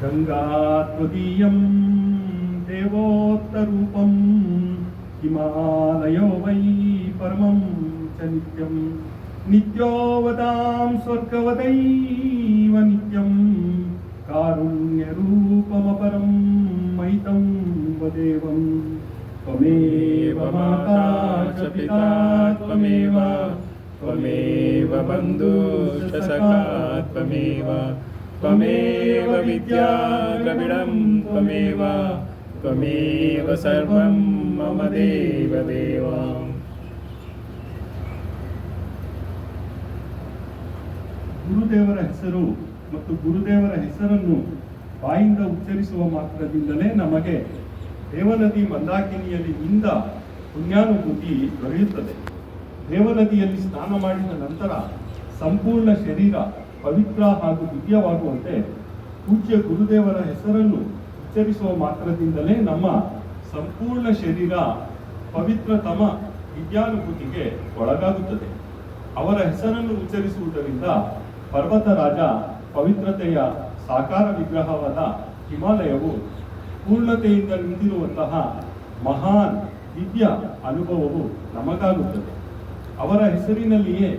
गङ्गा त्वदीयं देवोत्तरूपम् हिमालयो वै परमं च नित्यं नित्यो वदां स्वर्गवदैव नित्यं कारुण्यरूपमपरं महितं वदेवं त्वमेव माता च पिता त्वमेव त्वमेव बन्धुः त्वमेव त्वमेव विद्या द्रविडं त्वमेव त्वमेव सर्वं मम देवदेव ಗುರುದೇವರ ಹೆಸರು ಮತ್ತು ಗುರುದೇವರ ಹೆಸರನ್ನು ಬಾಯಿಂದ ಉಚ್ಚರಿಸುವ ಮಾತ್ರದಿಂದಲೇ ನಮಗೆ ದೇವನದಿ ಮಂದಾಕಿನಿಯಲ್ಲಿ ಇಂದ ಪುಣ್ಯಾನುಭೂತಿ ದೊರೆಯುತ್ತದೆ ದೇವನದಿಯಲ್ಲಿ ಸ್ನಾನ ಮಾಡಿದ ನಂತರ ಸಂಪೂರ್ಣ ಶರೀರ ಪವಿತ್ರ ಹಾಗೂ ದಿವ್ಯವಾಗುವಂತೆ ಪೂಜ್ಯ ಗುರುದೇವರ ಹೆಸರನ್ನು ಉಚ್ಚರಿಸುವ ಮಾತ್ರದಿಂದಲೇ ನಮ್ಮ ಸಂಪೂರ್ಣ ಶರೀರ ಪವಿತ್ರತಮ ವಿದ್ಯಾನುಭೂತಿಗೆ ಒಳಗಾಗುತ್ತದೆ. ಅವರ ಹೆಸರನ್ನು ಉಚ್ಚರಿಸುವುದರಿಂದ ಪರ್ವತ ರಾಜ ಪವಿತ್ರತೆಯ ಸಾಕಾರ ವಿಗ್ರಹವಾದ ಹಿಮಾಲಯವು ಪೂರ್ಣತೆಯಿಂದ ನಿಂತಿರುವಂತಹ ಮಹಾನ್ ದಿವ್ಯ ಅನುಭವವು ನಮಗಾಗುತ್ತದೆ. ಅವರ ಹೆಸರಿನಲ್ಲಿಯೇ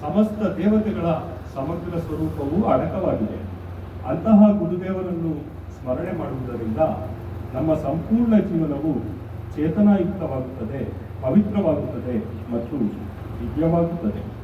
ಸಮಸ್ತ ದೇವತೆಗಳ ಸಮಗ್ರ ಸ್ವರೂಪವು ಅಡಕವಾಗಿದೆ. ಅಂತಹ ಗುರುದೇವರನ್ನು ಸ್ಮರಣೆ ಮಾಡುವುದರಿಂದ ನಮ್ಮ ಸಂಪೂರ್ಣ ಜೀವನವು ಚೇತನಾಯುಕ್ತವಾಗುತ್ತದೆ ಪವಿತ್ರವಾಗುತ್ತದೆ ಮತ್ತು ದಿವ್ಯವಾಗುತ್ತದೆ.